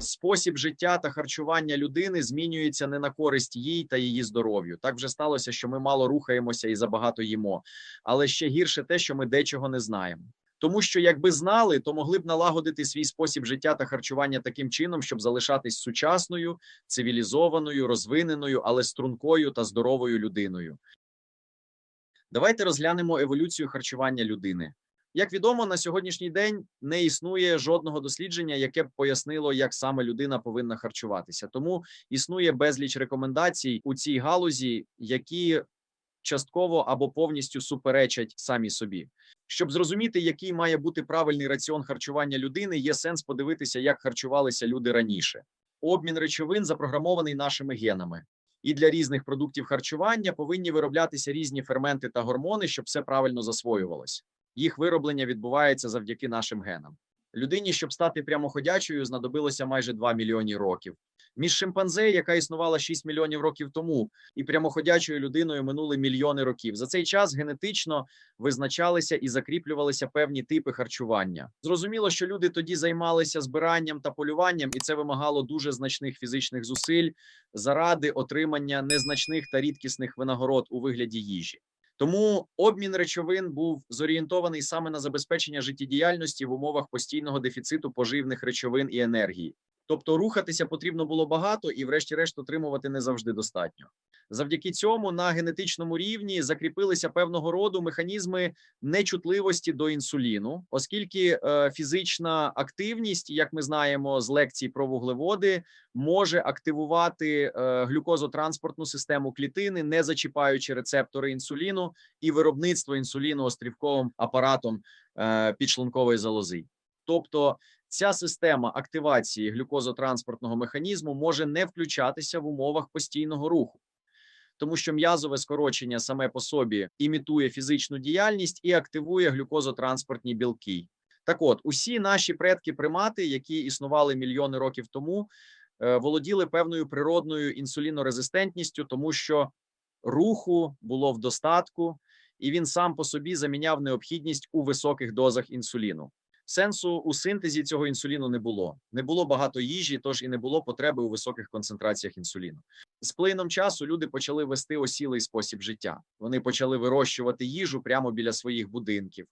спосіб життя та харчування людини змінюється не на користь їй та її здоров'ю. Так вже сталося, що ми мало рухаємося і забагато їмо. Але ще гірше те, що ми дечого не знаємо. Тому що, якби знали, то могли б налагодити свій спосіб життя та харчування таким чином, щоб залишатись сучасною, цивілізованою, розвиненою, але стрункою та здоровою людиною. Давайте розглянемо еволюцію харчування людини. Як відомо, на сьогоднішній день не існує жодного дослідження, яке б пояснило, як саме людина повинна харчуватися. Тому існує безліч рекомендацій у цій галузі, які частково або повністю суперечать самі собі. Щоб зрозуміти, який має бути правильний раціон харчування людини, є сенс подивитися, як харчувалися люди раніше. Обмін речовин запрограмований нашими генами. І для різних продуктів харчування повинні вироблятися різні ферменти та гормони, щоб все правильно засвоювалось. Їх вироблення відбувається завдяки нашим генам. Людині, щоб стати прямоходячою, знадобилося майже 2 мільйони років. Між шимпанзе, яка існувала 6 мільйонів років тому, і прямоходячою людиною минули мільйони років. За цей час генетично визначалися і закріплювалися певні типи харчування. Зрозуміло, що люди тоді займалися збиранням та полюванням, і це вимагало дуже значних фізичних зусиль заради отримання незначних та рідкісних винагород у вигляді їжі. Тому обмін речовин був зорієнтований саме на забезпечення життєдіяльності в умовах постійного дефіциту поживних речовин і енергії. Тобто рухатися потрібно було багато і, врешті-решт, отримувати не завжди достатньо. Завдяки цьому на генетичному рівні закріпилися певного роду механізми нечутливості до інсуліну, оскільки е, фізична активність, як ми знаємо з лекцій про вуглеводи, може активувати е, глюкозотранспортну систему клітини, не зачіпаючи рецептори інсуліну і виробництво інсуліну острівковим апаратом е, підшлункової залози. Тобто ця система активації глюкозотранспортного механізму може не включатися в умовах постійного руху, тому що м'язове скорочення саме по собі імітує фізичну діяльність і активує глюкозотранспортні білки. Так, от усі наші предки-примати, які існували мільйони років тому, е, володіли певною природною інсулінорезистентністю, тому що руху було в достатку, і він сам по собі заміняв необхідність у високих дозах інсуліну. Сенсу у синтезі цього інсуліну не було. Не було багато їжі, тож і не було потреби у високих концентраціях інсуліну. З плином часу люди почали вести осілий спосіб життя. Вони почали вирощувати їжу прямо біля своїх будинків.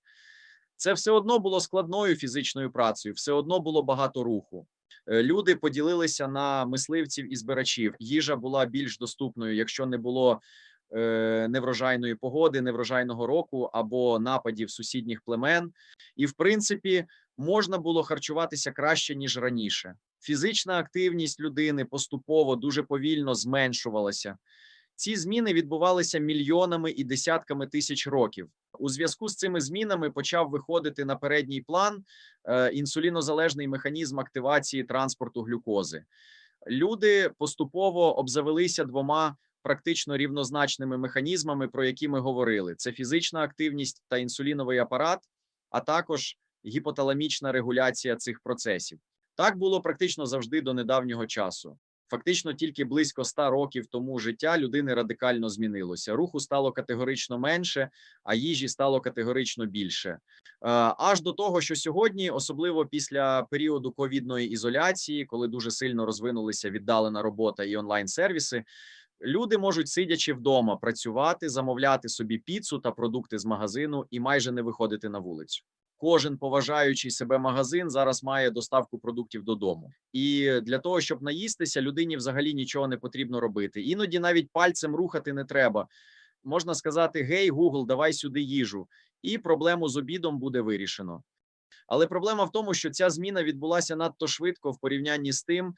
Це все одно було складною фізичною працею, все одно було багато руху. Е, Люди поділилися на мисливців і збирачів. Їжа була більш доступною, якщо не було неврожайної погоди, неврожайного року або нападів сусідніх племен. І, в принципі, можна було харчуватися краще ніж раніше. Фізична активність людини поступово дуже повільно зменшувалася. Ці зміни відбувалися мільйонами і десятками тисяч років. У зв'язку з цими змінами почав виходити на передній план е, інсулінозалежний механізм активації транспорту глюкози. Люди поступово обзавелися двома практично рівнозначними механізмами, про які ми говорили: це фізична активність та інсуліновий апарат, а також гіпоталамічна регуляція цих процесів. Так було практично завжди до недавнього часу. Фактично, тільки близько 100 років тому життя людини радикально змінилося. Руху стало категорично менше, а їжі стало категорично більше. Е, Аж до того, що сьогодні, особливо після періоду ковідної ізоляції, коли дуже сильно розвинулися віддалена робота і онлайн-сервіси, люди можуть сидячи вдома працювати, замовляти собі піцу та продукти з магазину і майже не виходити на вулицю. Кожен поважаючий себе магазин зараз має доставку продуктів додому, і для того, щоб наїстися, людині взагалі нічого не потрібно робити. Іноді навіть пальцем рухати не треба. Можна сказати: Гей, Google, давай сюди їжу, і проблему з обідом буде вирішено. Але проблема в тому, що ця зміна відбулася надто швидко в порівнянні з тим,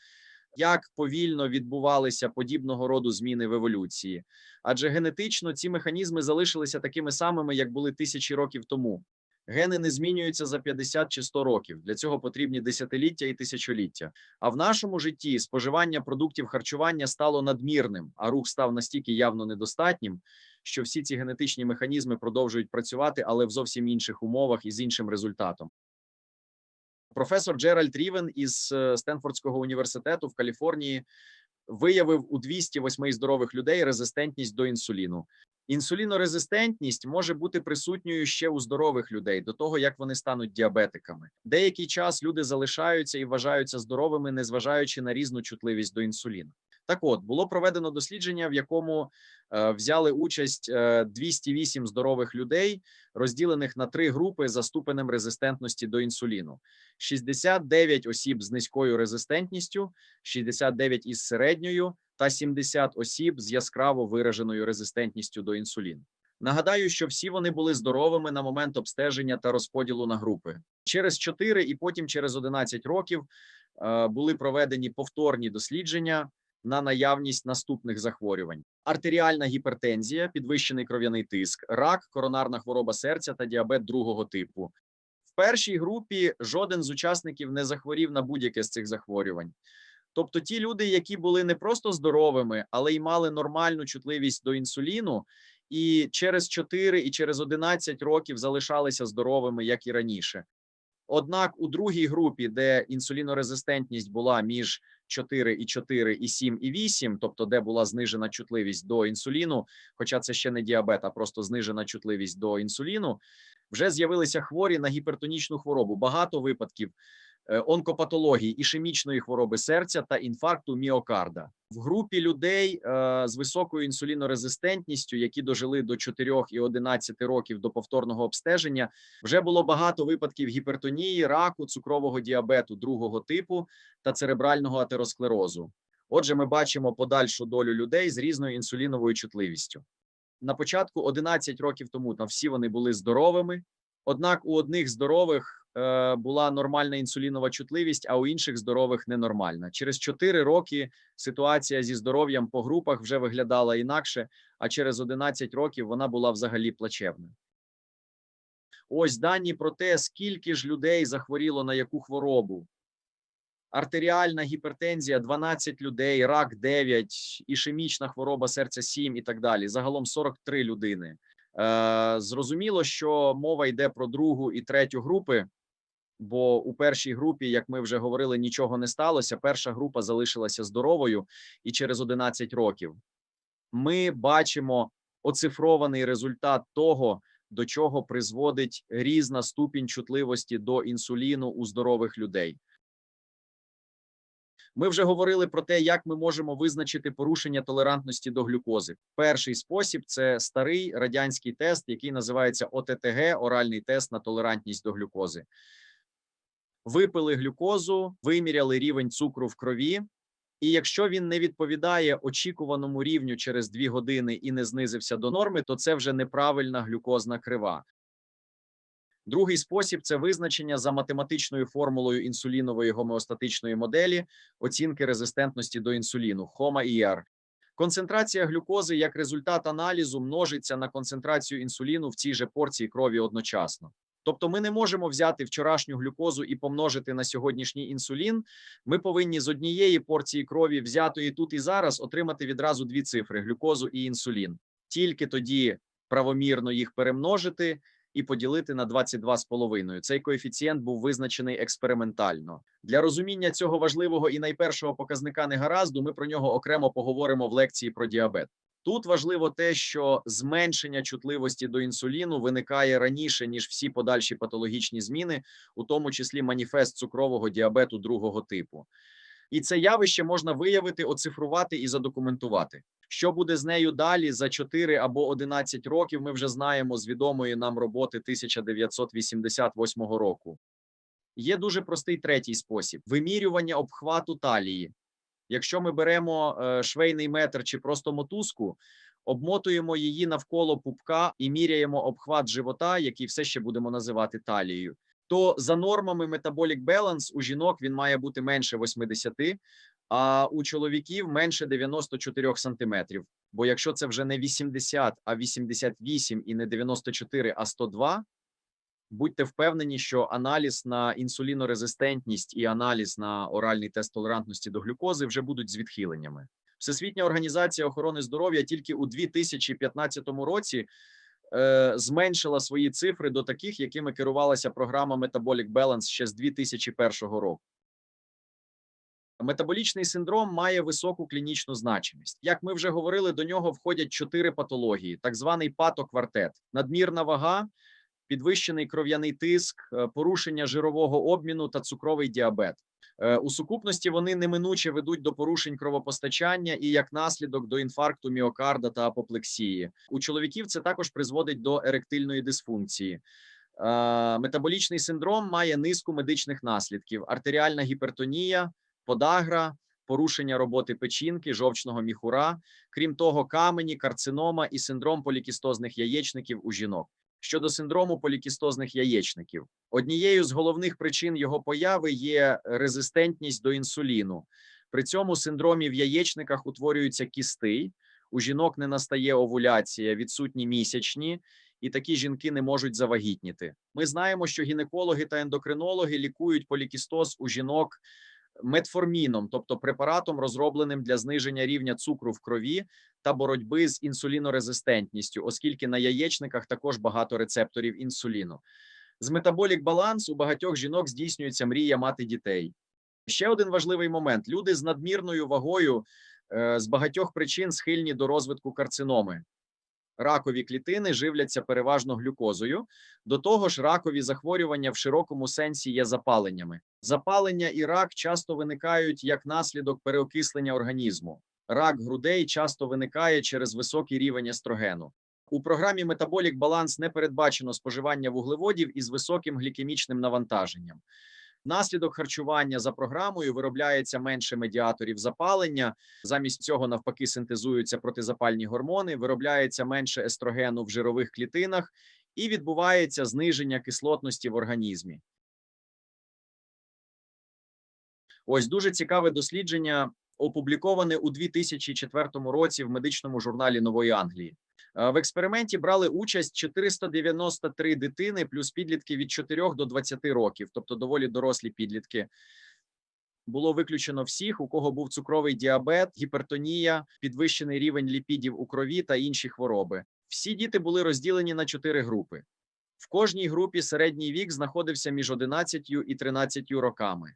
як повільно відбувалися подібного роду зміни в еволюції, адже генетично ці механізми залишилися такими самими, як були тисячі років тому. Гени не змінюються за 50 чи 100 років. Для цього потрібні десятиліття і тисячоліття. А в нашому житті споживання продуктів харчування стало надмірним, а рух став настільки явно недостатнім, що всі ці генетичні механізми продовжують працювати, але в зовсім інших умовах і з іншим результатом. Професор Джеральд Рівен із е, Стенфордського університету в Каліфорнії виявив у 208 здорових людей резистентність до інсуліну. Інсулінорезистентність може бути присутньою ще у здорових людей до того, як вони стануть діабетиками. Деякий час люди залишаються і вважаються здоровими, незважаючи на різну чутливість до інсуліну. Так, от було проведено дослідження, в якому е, взяли участь е, 208 здорових людей, розділених на три групи за ступенем резистентності до інсуліну: 69 осіб з низькою резистентністю, 69 із середньою та 70 осіб з яскраво вираженою резистентністю до інсуліну. Нагадаю, що всі вони були здоровими на момент обстеження та розподілу на групи. Через 4 і потім через 11 років е, були проведені повторні дослідження на наявність наступних захворювань: артеріальна гіпертензія, підвищений кров'яний тиск, рак, коронарна хвороба серця та діабет другого типу. В першій групі жоден з учасників не захворів на будь-яке з цих захворювань. Тобто, ті люди, які були не просто здоровими, але й мали нормальну чутливість до інсуліну, і через 4 і через 11 років залишалися здоровими, як і раніше. Однак у другій групі, де інсулінорезистентність була між 4 і 4, і 7 і 8, тобто де була знижена чутливість до інсуліну, хоча це ще не діабет, а просто знижена чутливість до інсуліну, вже з'явилися хворі на гіпертонічну хворобу. Багато випадків онкопатології, ішемічної хвороби серця та інфаркту міокарда. В групі людей е, з високою інсулінорезистентністю, які дожили до 4 і 11 років до повторного обстеження, вже було багато випадків гіпертонії, раку, цукрового діабету другого типу та церебрального атеросклерозу. Отже, ми бачимо подальшу долю людей з різною інсуліновою чутливістю. На початку 11 років тому там всі вони були здоровими. Однак у одних здорових е, була нормальна інсулінова чутливість, а у інших здорових ненормальна. Через 4 роки ситуація зі здоров'ям по групах вже виглядала інакше, а через 11 років вона була взагалі плачевна. Ось дані про те, скільки ж людей захворіло на яку хворобу. Артеріальна гіпертензія 12 людей, рак 9, ішемічна хвороба серця 7 і так далі. Загалом 43 людини. Е, зрозуміло, що мова йде про другу і третю групи, бо у першій групі, як ми вже говорили, нічого не сталося. Перша група залишилася здоровою і через 11 років. Ми бачимо оцифрований результат того, до чого призводить різна ступінь чутливості до інсуліну у здорових людей. Ми вже говорили про те, як ми можемо визначити порушення толерантності до глюкози. Перший спосіб це старий радянський тест, який називається ОТТГ оральний тест на толерантність до глюкози. Випили глюкозу, виміряли рівень цукру в крові, і якщо він не відповідає очікуваному рівню через 2 години і не знизився до норми, то це вже неправильна глюкозна крива. Другий спосіб це визначення за математичною формулою інсулінової гомеостатичної моделі оцінки резистентності до інсуліну HOMA-IR. Концентрація глюкози як результат аналізу множиться на концентрацію інсуліну в цій же порції крові одночасно. Тобто, ми не можемо взяти вчорашню глюкозу і помножити на сьогоднішній інсулін. Ми повинні з однієї порції крові, взятої тут і зараз, отримати відразу дві цифри: глюкозу і інсулін. Тільки тоді правомірно їх перемножити і поділити на 22,5. Цей коефіцієнт був визначений експериментально. Для розуміння цього важливого і найпершого показника негаразду ми про нього окремо поговоримо в лекції про діабет. Тут важливо те, що зменшення чутливості до інсуліну виникає раніше ніж всі подальші патологічні зміни, у тому числі маніфест цукрового діабету другого типу. І це явище можна виявити, оцифрувати і задокументувати. Що буде з нею далі за 4 або 11 років? Ми вже знаємо з відомої нам роботи 1988 року. Є дуже простий третій спосіб: вимірювання обхвату талії. Якщо ми беремо е, швейний метр чи просто мотузку, обмотуємо її навколо пупка і міряємо обхват живота, який все ще будемо називати талією. То за нормами Metabolic Balance у жінок він має бути менше 80, а у чоловіків менше 94 сантиметрів. Бо якщо це вже не 80, а 88 і не 94, а 102, будьте впевнені, що аналіз на інсулінорезистентність і аналіз на оральний тест толерантності до глюкози вже будуть з відхиленнями. Всесвітня організація охорони здоров'я тільки у 2015 році е, зменшила свої цифри до таких, якими керувалася програма Metabolic Balance ще з 2001 року. Метаболічний синдром має високу клінічну значимість. Як ми вже говорили, до нього входять чотири патології: так званий патоквартет, надмірна вага, підвищений кров'яний тиск, е, порушення жирового обміну та цукровий діабет. Е, У сукупності вони неминуче ведуть до порушень кровопостачання і як наслідок до інфаркту міокарда та апоплексії. У чоловіків це також призводить до еректильної дисфункції. Е, Метаболічний синдром має низку медичних наслідків: артеріальна гіпертонія, подагра, порушення роботи печінки, жовчного міхура, крім того, камені, карцинома і синдром полікістозних яєчників у жінок. Щодо синдрому полікістозних яєчників, однією з головних причин його появи є резистентність до інсуліну. При цьому синдромі в яєчниках утворюються кісти. У жінок не настає овуляція, відсутні місячні, і такі жінки не можуть завагітніти. Ми знаємо, що гінекологи та ендокринологи лікують полікістоз у жінок метформіном, тобто препаратом, розробленим для зниження рівня цукру в крові та боротьби з інсулінорезистентністю, оскільки на яєчниках також багато рецепторів інсуліну. З метаболік баланс у багатьох жінок здійснюється мрія мати дітей. Ще один важливий момент: люди з надмірною вагою е, з багатьох причин схильні до розвитку карциноми. Ракові клітини живляться переважно глюкозою. До того ж, ракові захворювання в широкому сенсі є запаленнями. Запалення і рак часто виникають як наслідок переокислення організму. Рак грудей часто виникає через високий рівень естрогену. У програмі Metabolic Balance не передбачено споживання вуглеводів із високим глікемічним навантаженням. Внаслідок харчування за програмою виробляється менше медіаторів запалення. Замість цього, навпаки, синтезуються протизапальні гормони, виробляється менше естрогену в жирових клітинах і відбувається зниження кислотності в організмі. Ось дуже цікаве дослідження, опубліковане у 2004 році в медичному журналі Нової Англії. Е, В експерименті брали участь 493 дитини плюс підлітки від 4 до 20 років, тобто доволі дорослі підлітки. Було виключено всіх, у кого був цукровий діабет, гіпертонія, підвищений рівень ліпідів у крові та інші хвороби. Всі діти були розділені на чотири групи. В кожній групі середній вік знаходився між 11 і 13 роками.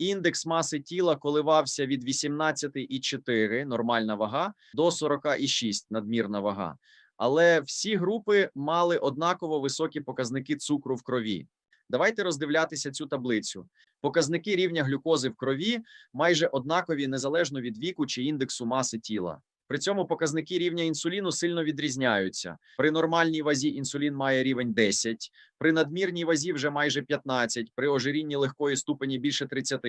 Індекс маси тіла коливався від 18,4 нормальна вага до 40,6 надмірна вага. Але всі групи мали однаково високі показники цукру в крові. Давайте роздивлятися цю таблицю. Показники рівня глюкози в крові майже однакові незалежно від віку чи індексу маси тіла. При цьому показники рівня інсуліну сильно відрізняються. При нормальній вазі інсулін має рівень 10, при надмірній вазі вже майже 15, при ожирінні легкої ступені більше 30,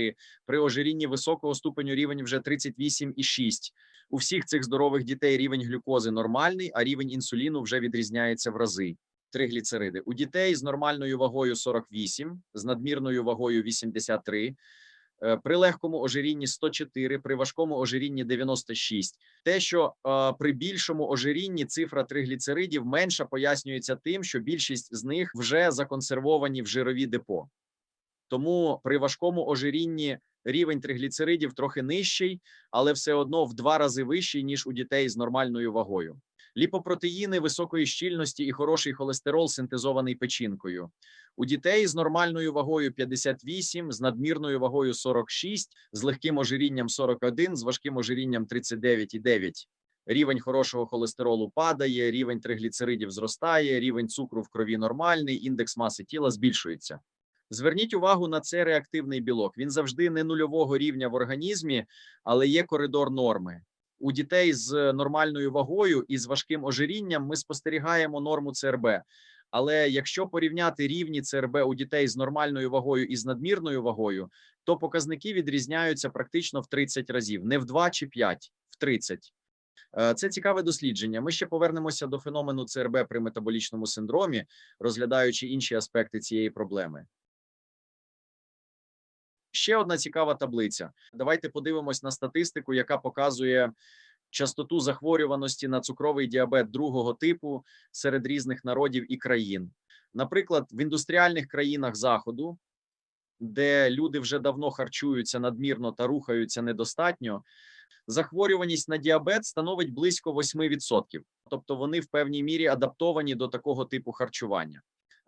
при ожирінні високого ступеню рівень вже 38,6. У всіх цих здорових дітей рівень глюкози нормальний, а рівень інсуліну вже відрізняється в рази. Тригліцериди. У дітей з нормальною вагою 48, з надмірною вагою 83, е, при легкому ожирінні 104, при важкому ожирінні 96. Те, що е, при більшому ожирінні цифра тригліцеридів менша, пояснюється тим, що більшість з них вже законсервовані в жирові депо. Тому при важкому ожирінні рівень тригліцеридів трохи нижчий, але все одно в два рази вищий ніж у дітей з нормальною вагою. Ліпопротеїни високої щільності і хороший холестерол синтезований печінкою. У дітей з нормальною вагою 58, з надмірною вагою 46, з легким ожирінням 41, з важким ожирінням 39,9. Рівень хорошого холестеролу падає, рівень тригліцеридів зростає, рівень цукру в крові нормальний, індекс маси тіла збільшується. Зверніть увагу на це реактивний білок. Він завжди не нульового рівня в організмі, але є коридор норми. У дітей з нормальною вагою і з важким ожирінням ми спостерігаємо норму ЦРБ. Але якщо порівняти рівні ЦРБ у дітей з нормальною вагою і з надмірною вагою, то показники відрізняються практично в 30 разів, не в 2 чи 5, в 30. Е, Це цікаве дослідження. Ми ще повернемося до феномену ЦРБ при метаболічному синдромі, розглядаючи інші аспекти цієї проблеми. Ще одна цікава таблиця. Давайте подивимось на статистику, яка показує частоту захворюваності на цукровий діабет другого типу серед різних народів і країн. Наприклад, в індустріальних країнах Заходу, де люди вже давно харчуються надмірно та рухаються недостатньо, захворюваність на діабет становить близько 8%. Тобто вони в певній мірі адаптовані до такого типу харчування.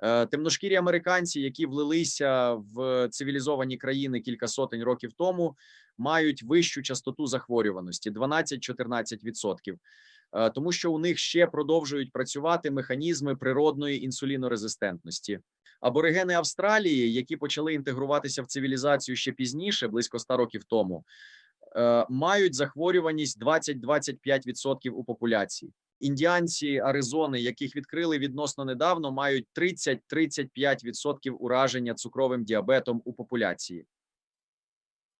Е, Темношкірі американці, які влилися в цивілізовані країни кілька сотень років тому, мають вищу частоту захворюваності 12-14%. Е, тому що у них ще продовжують працювати механізми природної інсулінорезистентності. Аборигени Австралії, які почали інтегруватися в цивілізацію ще пізніше, близько 100 років тому, е, мають захворюваність 20-25% у популяції. Індіанці Аризони, яких відкрили відносно недавно, мають 30-35% ураження цукровим діабетом у популяції.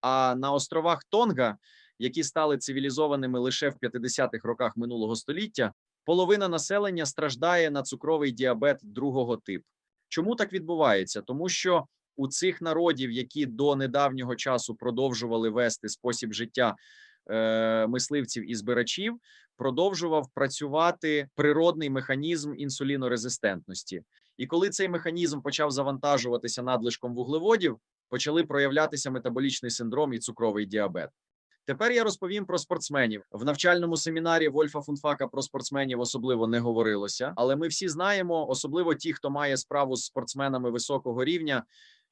А на островах Тонга, які стали цивілізованими лише в 50-х роках минулого століття, половина населення страждає на цукровий діабет другого типу. Чому так відбувається? Тому що у цих народів, які до недавнього часу продовжували вести спосіб життя мисливців і збирачів, продовжував працювати природний механізм інсулінорезистентності. І коли цей механізм почав завантажуватися надлишком вуглеводів, почали проявлятися метаболічний синдром і цукровий діабет. Тепер я розповім про спортсменів в навчальному семінарі Вольфа Фунфака про спортсменів особливо не говорилося, але ми всі знаємо, особливо ті, хто має справу з спортсменами високого рівня.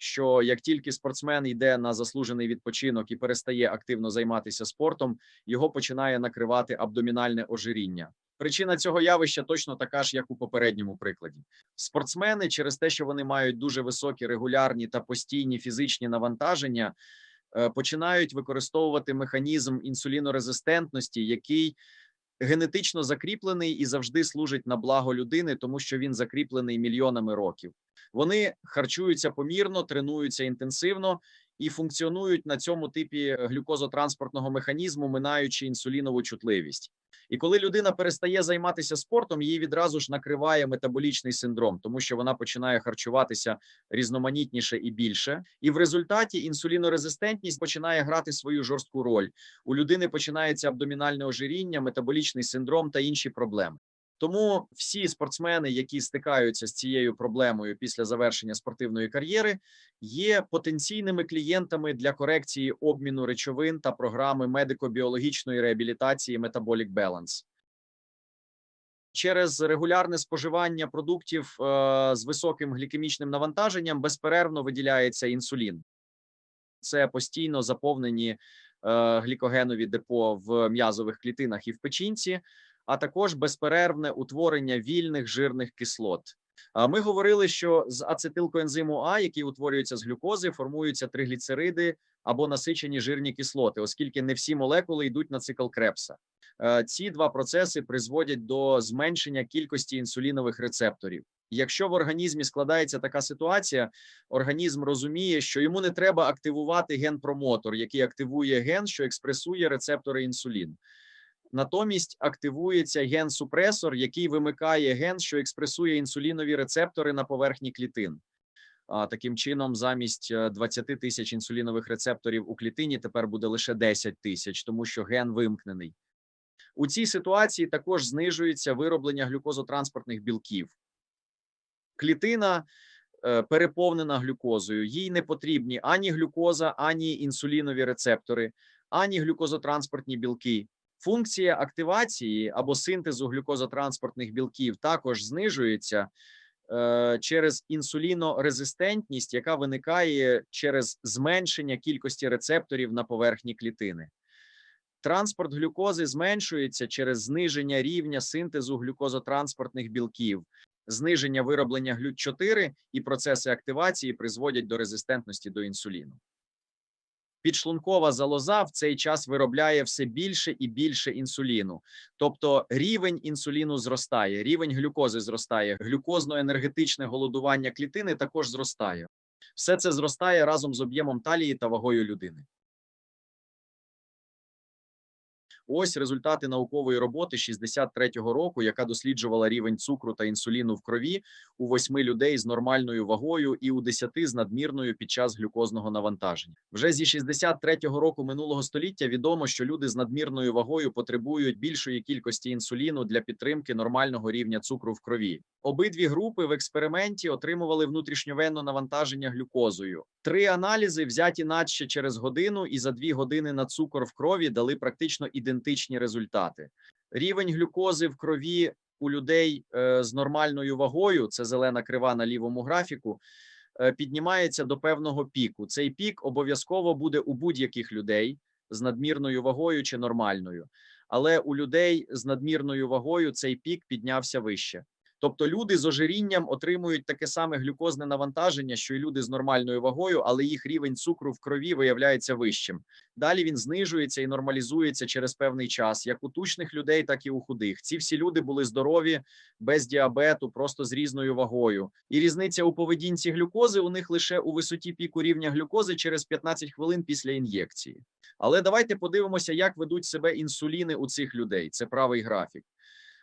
Що як тільки спортсмен йде на заслужений відпочинок і перестає активно займатися спортом, його починає накривати абдомінальне ожиріння. Причина цього явища точно така ж, як у попередньому прикладі. Спортсмени через те, що вони мають дуже високі регулярні та постійні фізичні навантаження, е, починають використовувати механізм інсулінорезистентності, який генетично закріплений і завжди служить на благо людини, тому що він закріплений мільйонами років. Вони харчуються помірно, тренуються інтенсивно і функціонують на цьому типі глюкозотранспортного механізму, минаючи інсулінову чутливість. І коли людина перестає займатися спортом, її відразу ж накриває метаболічний синдром, тому що вона починає харчуватися різноманітніше і більше. І в результаті інсулінорезистентність починає грати свою жорстку роль. У людини починається абдомінальне ожиріння, метаболічний синдром та інші проблеми. Тому всі спортсмени, які стикаються з цією проблемою після завершення спортивної кар'єри, є потенційними клієнтами для корекції обміну речовин та програми медико-біологічної реабілітації Metabolic Balance. Через регулярне споживання продуктів е, з високим глікемічним навантаженням безперервно виділяється інсулін. Це постійно заповнені е, глікогенові депо в м'язових клітинах і в печінці а також безперервне утворення вільних жирних кислот. Ми говорили, що з ацетилкоензиму А, який утворюється з глюкози, формуються тригліцериди або насичені жирні кислоти, оскільки не всі молекули йдуть на цикл крепса. Е, Ці два процеси призводять до зменшення кількості інсулінових рецепторів. Якщо в організмі складається така ситуація, організм розуміє, що йому не треба активувати ген-промотор, який активує ген, що експресує рецептори інсуліну. Натомість активується ген-супресор, який вимикає ген, що експресує інсулінові рецептори на поверхні клітин. Таким чином, замість 20 тисяч інсулінових рецепторів у клітині тепер буде лише 10 тисяч, тому що ген вимкнений. У цій ситуації також знижується вироблення глюкозотранспортних білків. Клітина е, переповнена глюкозою, їй не потрібні ані глюкоза, ані інсулінові рецептори, ані глюкозотранспортні білки. Функція активації або синтезу глюкозотранспортних білків також знижується е, через інсулінорезистентність, яка виникає через зменшення кількості рецепторів на поверхні клітини. Транспорт глюкози зменшується через зниження рівня синтезу глюкозотранспортних білків, зниження вироблення глют 4 і процеси активації призводять до резистентності до інсуліну підшлункова залоза в цей час виробляє все більше і більше інсуліну, тобто рівень інсуліну зростає, рівень глюкози зростає, глюкозно-енергетичне голодування клітини також зростає. Все це зростає разом з об'ємом талії та вагою людини. Ось результати наукової роботи 63-го року, яка досліджувала рівень цукру та інсуліну в крові у восьми людей з нормальною вагою і у 10 з надмірною під час глюкозного навантаження. Вже зі 63-го року минулого століття відомо, що люди з надмірною вагою потребують більшої кількості інсуліну для підтримки нормального рівня цукру в крові. Обидві групи в експерименті отримували внутрішньовенне навантаження глюкозою. Три аналізи взяті наче через годину, і за дві години на цукор в крові дали практично ідентичні результати. Рівень глюкози в крові у людей е, з нормальною вагою, це зелена крива на лівому графіку, е, піднімається до певного піку. Цей пік обов'язково буде у будь-яких людей з надмірною вагою чи нормальною. Але у людей з надмірною вагою цей пік піднявся вище. Тобто люди з ожирінням отримують таке саме глюкозне навантаження, що й люди з нормальною вагою, але їх рівень цукру в крові виявляється вищим. Далі він знижується і нормалізується через певний час, як у тучних людей, так і у худих. Ці всі люди були здорові, без діабету, просто з різною вагою. І різниця у поведінці глюкози у них лише у висоті піку рівня глюкози через 15 хвилин після ін'єкції. Але давайте подивимося, як ведуть себе інсуліни у цих людей. Це правий графік.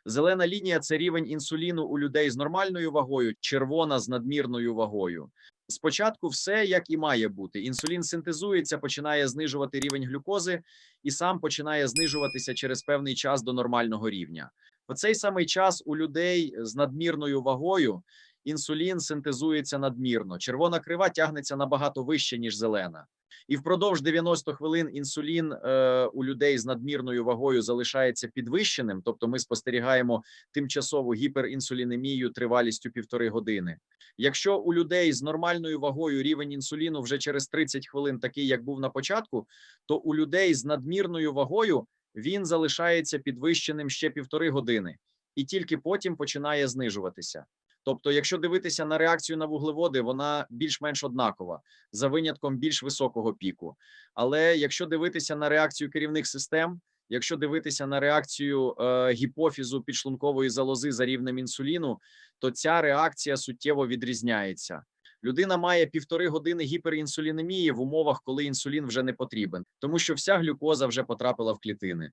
Зелена лінія це рівень інсуліну у людей з нормальною вагою, червона з надмірною вагою. Спочатку все як і має бути. Інсулін синтезується, починає знижувати рівень глюкози і сам починає знижуватися через певний час до нормального рівня. В цей самий час у людей з надмірною вагою інсулін синтезується надмірно. Червона крива тягнеться набагато вище, ніж зелена. І впродовж 90 хвилин інсулін е, у людей з надмірною вагою залишається підвищеним, тобто ми спостерігаємо тимчасову гіперінсулінемію тривалістю півтори години. Якщо у людей з нормальною вагою рівень інсуліну вже через 30 хвилин такий, як був на початку, то у людей з надмірною вагою він залишається підвищеним ще півтори години, і тільки потім починає знижуватися. Тобто, якщо дивитися на реакцію на вуглеводи, вона більш-менш однакова за винятком більш високого піку. Але якщо дивитися на реакцію керівних систем, якщо дивитися на реакцію е, гіпофізу підшлункової залози за рівнем інсуліну, то ця реакція суттєво відрізняється. Людина має півтори години гіперінсулінемії в умовах, коли інсулін вже не потрібен, тому що вся глюкоза вже потрапила в клітини.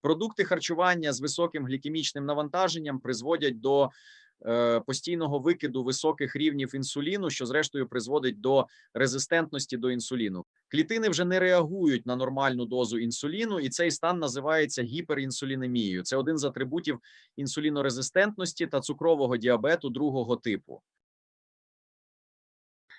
Продукти харчування з високим глікемічним навантаженням призводять до е, постійного викиду високих рівнів інсуліну, що зрештою призводить до резистентності до інсуліну. Клітини вже не реагують на нормальну дозу інсуліну, і цей стан називається гіперінсулінемією. Це один з атрибутів інсулінорезистентності та цукрового діабету другого типу.